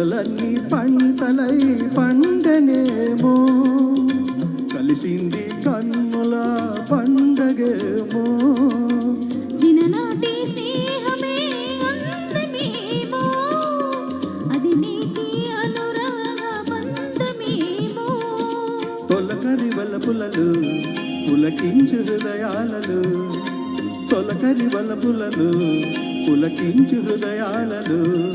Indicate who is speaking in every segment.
Speaker 1: కలలన్నీ పంటలై పండనేమో. కలిసింది కన్నుల పండగేమో. పులలు పులకించు హృదయాలలు. తొలకరి వలపులను పులకించు హృదయాలలు.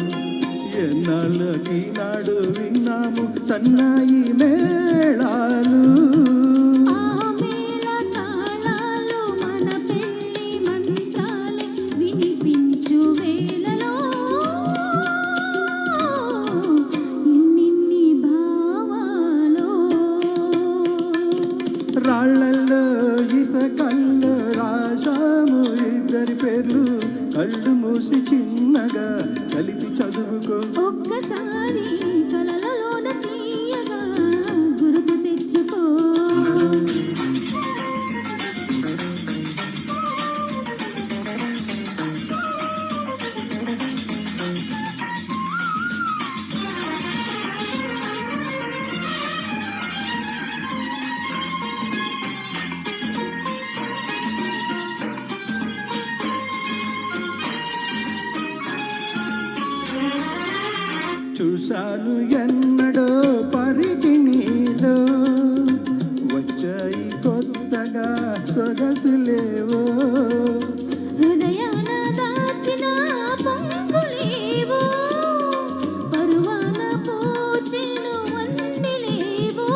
Speaker 1: నాడు విన్నాము సన్నాయి మేళాలు. రాళ్ళల్లో ఇసకల్లో రాశాము ఇద్దరి పేర్లు కళ్ళు మూసి చిన్నగా చూశాను ఎన్నడో పరిగిణిలో వచ్చాయి కొత్తగా సొగసులేవో
Speaker 2: హృదయాన దాచిన పొంగులేవో పరువాన పూచెను వన్నెలేవో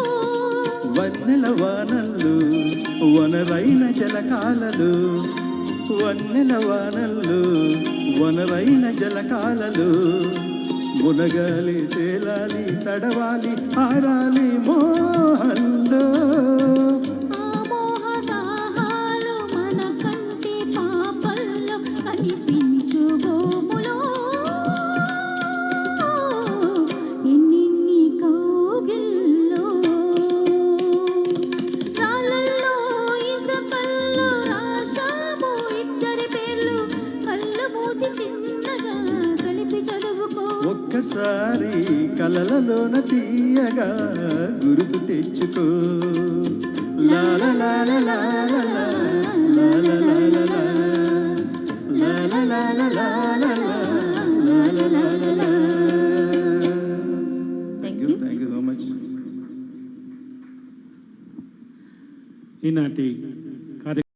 Speaker 1: వన్నెల వానల్లు వనరైన జలకాలలు. వన్నెల వానల్లు వనరైన జలకాలలు. మునగాలి తేలాలి తడవాలి ఆరాలి మోహంలో ఒక్కసారి కలలలోన తీయగా గుర్తు తెచ్చుకో లాల లాల లాల లాల లాల లాల లాల లాల
Speaker 3: ఈనాటి